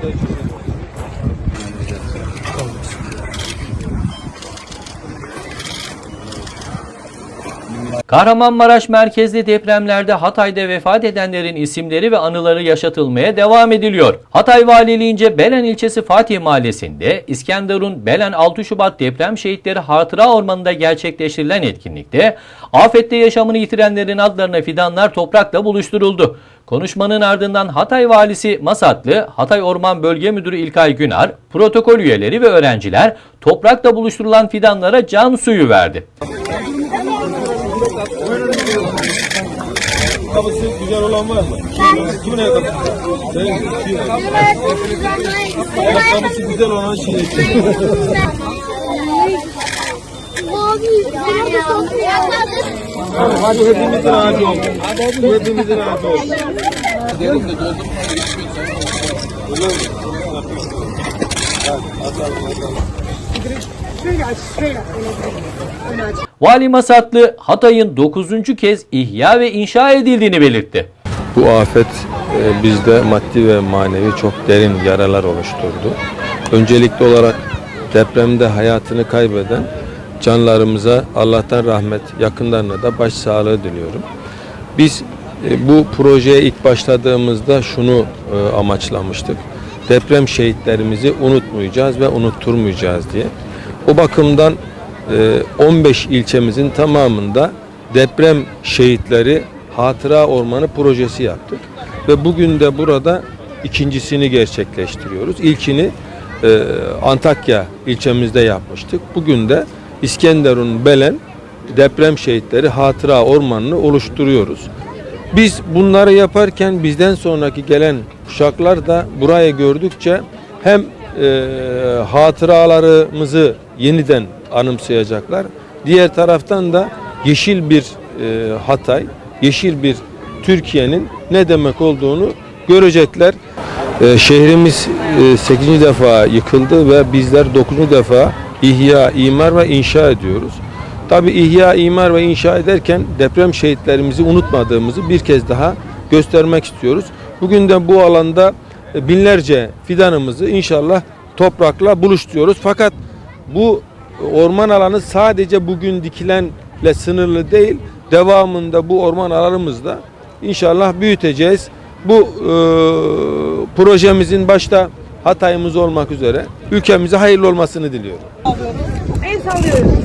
Thank you. Kahramanmaraş merkezli depremlerde Hatay'da vefat edenlerin isimleri ve anıları yaşatılmaya devam ediliyor. Hatay Valiliğince Belen ilçesi Fatih Mahallesi'nde İskenderun Belen 6 Şubat Deprem Şehitleri Hatıra Ormanı'nda gerçekleştirilen etkinlikte afette yaşamını yitirenlerin adlarına fidanlar toprakla buluşturuldu. Konuşmanın ardından Hatay Valisi Masatlı, Hatay Orman Bölge Müdürü İlkay Günar, protokol üyeleri ve öğrenciler toprakla buluşturulan fidanlara can suyu verdi. Kapısı güzel olan var mı? Kimin ayakkabısı? Senin kimin? Ayakkabısı güzel olan şey. Hadi hepimizin ağacı olsun. Hepimizin ağacı olsun. Vali Masatlı, Hatay'ın 9. kez ihya ve inşa edildiğini belirtti. Bu afet e, bizde maddi ve manevi çok derin yaralar oluşturdu. Öncelikli olarak depremde hayatını kaybeden canlarımıza Allah'tan rahmet, yakınlarına da başsağlığı diliyorum. Biz e, bu projeye ilk başladığımızda şunu e, amaçlamıştık. Deprem şehitlerimizi unutmayacağız ve unutturmayacağız diye. O bakımdan e, 15 ilçemizin tamamında deprem şehitleri Hatıra Ormanı projesi yaptık. Ve bugün de burada ikincisini gerçekleştiriyoruz. İlkini e, Antakya ilçemizde yapmıştık. Bugün de İskenderun Belen deprem şehitleri Hatıra Ormanı'nı oluşturuyoruz. Biz bunları yaparken bizden sonraki gelen kuşaklar da burayı gördükçe hem e, hatıralarımızı yeniden anımsayacaklar. Diğer taraftan da yeşil bir e, Hatay, yeşil bir Türkiye'nin ne demek olduğunu görecekler. E, şehrimiz e, 8. defa yıkıldı ve bizler 9. defa ihya, imar ve inşa ediyoruz. Tabi ihya, imar ve inşa ederken deprem şehitlerimizi unutmadığımızı bir kez daha göstermek istiyoruz. Bugün de bu alanda e, binlerce fidanımızı inşallah toprakla buluşturuyoruz. Fakat bu orman alanı sadece bugün dikilenle sınırlı değil. Devamında bu orman alanımızda inşallah büyüteceğiz. Bu e, projemizin başta Hatay'ımız olmak üzere ülkemize hayırlı olmasını diliyorum. El sallıyoruz.